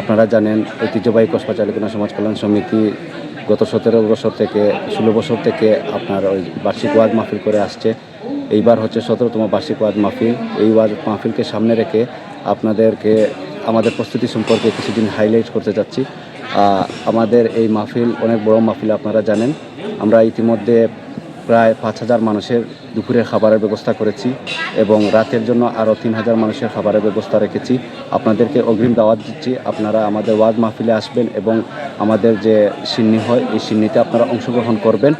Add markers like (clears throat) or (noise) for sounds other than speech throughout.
আপনারা জানেন, ঐতিহ্যবাহী কসবা চালিকনা সমাজ কল্যাণ সমিতি গত সতেরো বছর থেকে, ষোলো বছর থেকে আপনার ওই বার্ষিক ওয়াজ মাহফিল করে আসছে। এইবার হচ্ছে সতেরোতম বার্ষিক ওয়াজ মাহফিল। এই ওয়াজ মাহফিলকে সামনে রেখে আপনাদেরকে, আমাদের প্রস্তুতি সম্পর্কে কিছুদিন হাইলাইট করতে চাচ্ছি আমাদের এই মাহফিল অনেক বড় মাহফিল, আপনারা জানেন। আমরা ইতিমধ্যে প্রায় পাঁচ হাজার মানুষের দুপুরের খাবারের ব্যবস্থা করেছি এবং রাতের জন্য আরও তিন হাজার মানুষের খাবারের ব্যবস্থা রেখেছি। আপনাদেরকে অগ্রিম দাওয়াত দিচ্ছি, আপনারা আমাদের ওয়াজ মাহফিলে আসবেন এবং আমাদের যে সিন্নি হয়, এই সিন্নিতে আপনারা অংশগ্রহণ করবেন।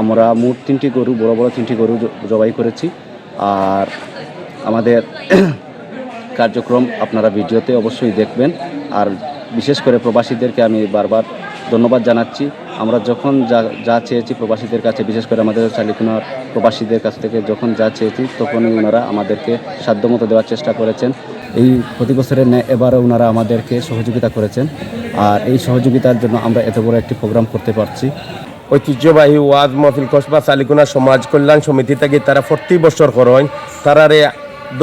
আমরা মোট তিনটি গরু, বড় বড় তিনটি গরু জবাই করেছি। আর আমাদের (clears throat) কার্যক্রম আপনারা ভিডিওতে অবশ্যই দেখবেন। আর বিশেষ করে প্রবাসীদেরকে আমি বারবার ধন্যবাদ জানাচ্ছি। আমরা যখন যা যা চেয়েছি প্রবাসীদের কাছে, বিশেষ করে আমাদের চালিকুনার প্রবাসীদের কাছ থেকে যখন যা চেয়েছি, তখনই ওনারা আমাদেরকে সাধ্যমতো দেওয়ার চেষ্টা করেছেন। এই প্রতি বছরের ন্যায় এবারও ওনারা আমাদেরকে সহযোগিতা করেছেন। আর এই সহযোগিতার জন্য আমরা এত বড় একটি প্রোগ্রাম করতে পারছি। ঐতিহ্যবাহী ওয়াজ মহফিল কসবা চালিকুনা সমাজ কল্যাণ সমিতি থেকে তারা প্রতি বছর করেন তারারে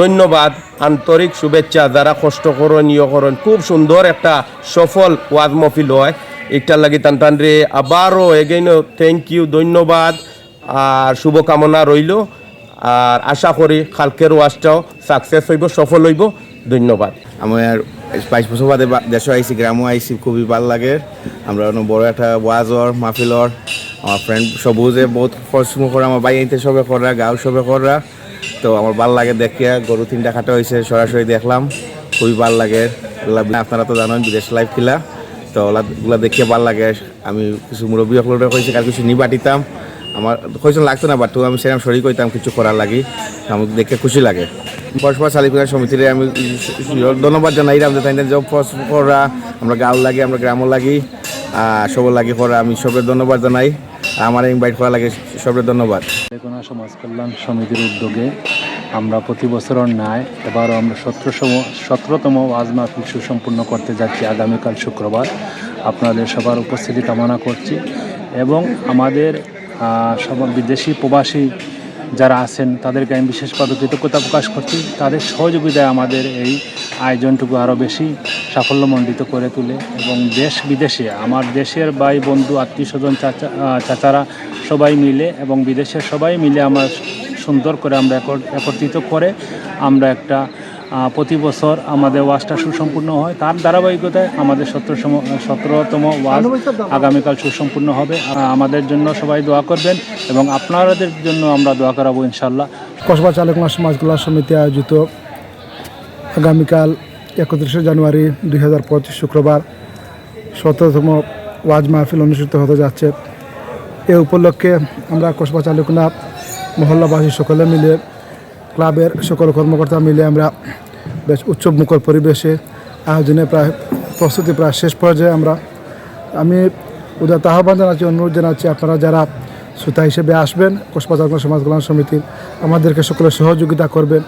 ধন্যবাদ, আন্তরিক শুভেচ্ছা যারা কষ্ট করেন করেন খুব সুন্দর একটা সফল ওয়াজ মহফিল হয়। এটার লাগি টান টান রে, আবারও এগেইন থ্যাংক ইউ ধন্যবাদ, আর শুভকামনা রইল, আর আশা করি কালকের ওয়াজটাও সাকসেস হইব, সফল হইব, ধন্যবাদ। আমার বাইশ বছর বাদে বা- দেশে আইসি গ্রামও আইসি খুবই ভালো লাগে। আমরা বড় একটা ওয়াজর, মাহফিলর, আমার ফ্রেন্ড সবুজে বহুত পরিশ্রম করে, আমার বাই আইতে সবে করা গাঁও সবে করা তো আমার ভালো লাগে দেখিয়া, গরু তিনটা খাটা হয়েছে সরাসরি দেখলাম, খুবই ভালো লাগে। আপনারা তো জানেন, বিদেশ লাইফ খিলা। তো দেখিয়ে ভালো লাগে। আমি কিছু মুরব্বী সকলের কইছি কাল কিছু নিবা দিতাম। আমার কইসন লাগতো না বাটু আমি সেরকম শরীর কইতাম, কিছু করার লাগি। আমার দেখে খুশি লাগে। পরস্পর চালিকা সমিতিরে আমি ধন্যবাদ জানাই আমাদের তাই জব করা আমরা গাঁও লাগি, আমরা গ্রামও লাগি সব লাগি করা আমি সবের ধন্যবাদ জানাই। আমার ইনভাইট করা লাগে, সবের ধন্যবাদ। সমাজ কল্যাণ সমিতির উদ্যোগে আমরা প্রতি বছর ন্যায় এবারও আমরা সতেরোতম সতেরোতম ওয়াজ মাহফিল সুসম্পন্ন করতে যাচ্ছি আগামীকাল শুক্রবার। আপনাদের সবার উপস্থিতি কামনা করছি এবং আমাদের সব বিদেশি প্রবাসী যারা আছেন, তাদেরকে আমি বিশেষভাবে কৃতজ্ঞতা প্রকাশ করছি। তাদের সহযোগিতায় আমাদের এই আয়োজনটুকু আরও বেশি সাফল্যমণ্ডিত করে তোলে এবং দেশ বিদেশে, আমার দেশের ভাই বন্ধু, আত্মীয় স্বজন, চাচা চাচারা সবাই মিলে এবং বিদেশের সবাই মিলে আমরা সুন্দর করে আমরা একত্রিত করে আমরা একটা প্রতি বছর আমাদের ওয়াজটা সুসম্পূর্ণ হয়। তার ধারাবাহিকতায় আমাদের সতেরোতম সতেরোতম ওয়াজ আগামীকাল সুসম্পূর্ণ হবে। আমাদের জন্য সবাই দোয়া করবেন এবং আপনাদের জন্য আমরা দোয়া করাবো ইনশাল্লাহ কসবা চালকনা সমাজ কল্যাণ সমিতি আয়োজিত আগামীকাল একত্রিশে জানুয়ারি দুই হাজার পঁচিশ শুক্রবার সতেরোতম ওয়াজ মাহফিল অনুষ্ঠিত হতে যাচ্ছে। এ উপলক্ষে আমরা কসবা চালকনা মহল্লাবাসী সকলে মিলে, ক্লাবের সকল কর্মকর্তা মিলে আমরা বেশ উৎসব মুখর পরিবেশে আয়োজনে প্রায়, প্রস্তুতি প্রায় শেষ পর্যায়ে আমরা, আমি উদার আহ্বান জানাচ্ছি, অনুরোধ জানাচ্ছি আপনারা যারা শ্রোতা হিসেবে আসবেন, কসবা চালকনা সমাজ কল্যাণ সমিতির আমাদেরকে সকলে সহযোগিতা করবেন।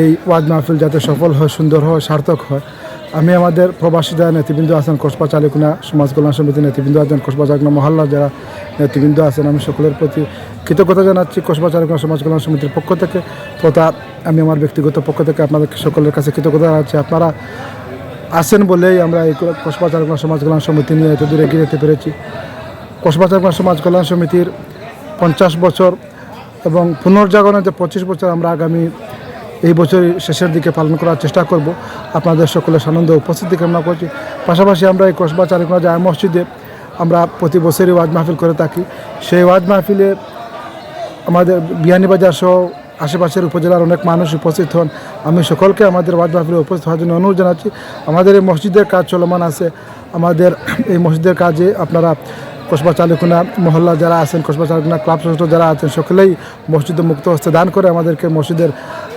এই ওয়াজ মাহফিল যাতে সফল হয়, সুন্দর হয়, সার্থক হয়। আমি আমাদের প্রবাসী যারা নেতৃবৃন্দ আছেন, কসবা চালিকুনা সমাজ কল্যাণ সমিতি নেতৃবৃন্দ আছেন, কসবা চালকুনা মহল্লার যারা নেতৃবৃন্দ আছেন, আমি সকলের প্রতি কৃতজ্ঞতা জানাচ্ছি কসবা চালকুনা সমাজ কল্যাণ সমিতির পক্ষ থেকে। তথা আমি আমার ব্যক্তিগত পক্ষ থেকে আপনাদের সকলের কাছে কৃতজ্ঞতা জানাচ্ছি। আপনারা আছেন বলেই আমরা এই কসবা চালকুনা সমাজ কল্যাণ সমিতি নিয়ে এত দূরে এগিয়ে যেতে পেরেছি। কসবা চালকুনা সমাজ কল্যাণ সমিতির পঞ্চাশ বছর এবং পুনর্জাগরণের যে পঁচিশ বছর আমরা আগামী এই বছর শেষের দিকে পালন করার চেষ্টা করব। আপনাদের সকলের সানন্দ উপস্থিতি কামনা করছি। পাশাপাশি আমরা এই কসবা চালকুনা জায় মসজিদে আমরা প্রতি বছরই ওয়াজ মাহফিল করে থাকি। সেই ওয়াজ মাহফিলে আমাদের বিয়ানীবাজার সহ আশেপাশের উপজেলার অনেক মানুষ উপস্থিত হন। আমি সকলকে আমাদের ওয়াজ মাহফিলে উপস্থিত হওয়ার জন্য অনুরোধ জানাচ্ছি। আমাদের এই মসজিদের কাজ চলমান আছে। আমাদের এই মসজিদের কাজে আপনারা কসবা চালুকুনা মহল্লা যারা আছেন, কসবা চালুকুনা ক্লাব সদস্য যারা আছেন, সকলেই মসজিদে মুক্ত হস্তে দান করে আমাদেরকে মসজিদের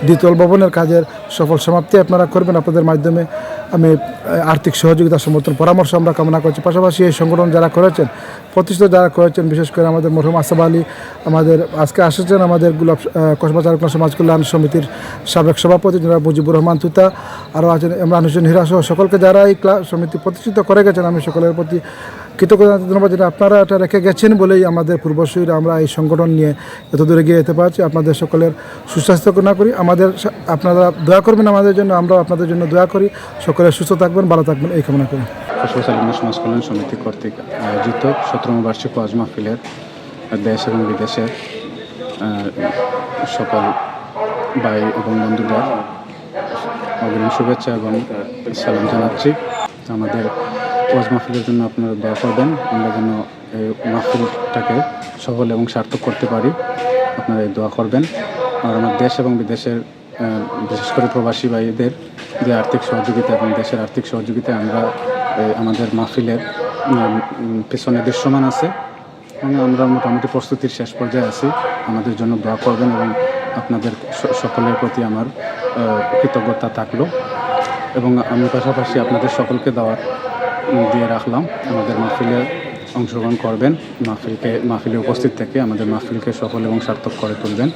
দ্বিতল ভবনের কাজের সফল সমাপ্তি আপনারা করবেন। আপনাদের মাধ্যমে আমি আর্থিক সহযোগিতা, সমর্থন, পরামর্শ আমরা কামনা করছি। পাশাপাশি এই সংগঠন যারা করেছেন প্রতিষ্ঠা যারা করেছেন, বিশেষ করে আমাদের মরহুম আসাব আলী, আমাদের আজকে আসেছেন আমাদের গুলাব কসবা চারুকলা সমাজ কল্যাণ সমিতির সাবেক সভাপতি যারা মুজিবুর রহমান তুতা আরও আছেন ইমরান হোসেন হীরা সহ সকলকে যারা এই ক্লাব সমিতি প্রতিষ্ঠিত করে গেছেন, আমি সকলের প্রতি কৃতজ্ঞতা ধন্যবাদ যেটা আপনারা এটা রেখে গেছেন বলেই আমাদের পূর্বসূরীরা আমরা এই সংগঠন নিয়ে এত দূরে গিয়ে যেতে পারছি। আপনাদের সকলের সুস্বাস্থ্য কামনা করি। আমাদের আপনারা দয়া করবেন আমাদের জন্য আমরা আপনাদের জন্য দয়া করি। সকলে সুস্থ থাকবেন, ভালো থাকবেন, এই কামনা করি। সমাজ কল্যাণ সমিতি কর্তৃক আয়োজিত সতেরম বার্ষিক ওয়াজ মাহফিলের দেশ এবং বিদেশের সকল ভাই এবং বন্ধুদের অগ্রিম শুভেচ্ছা এবং সালাম জানাচ্ছি। আমাদের ওয়াজ মাহফিলের জন্য আপনারা দোয়া করবেন। আমরা যেন এই মাহফিলটাকে সফল এবং সার্থক করতে পারি। আপনারা এই দোয়া করবেন। আর আমার দেশ এবং বিদেশের বিশেষ করে প্রবাসী ভাইদের যে আর্থিক সহযোগিতা এবং দেশের আর্থিক সহযোগিতা আমরা আমাদের মাহফিলের পেছনে দৃশ্যমান আছে। এবং আমরা মোটামুটি প্রস্তুতির শেষ পর্যায়ে আছি। আমাদের জন্য দোয়া করবেন এবং আপনাদের সকলের প্রতি আমার কৃতজ্ঞতা থাকল। এবং আমি পাশাপাশি আপনাদের সকলকে দাওয়াত উম, দিয়ে রাখলাম। আমাদের মাহফিলে অংশগ্রহণ করবেন। মাহফিলকে মাহফিলে উপস্থিত থেকে আমাদের মাহফিলকে সফল এবং সার্থক করে তুলবেন।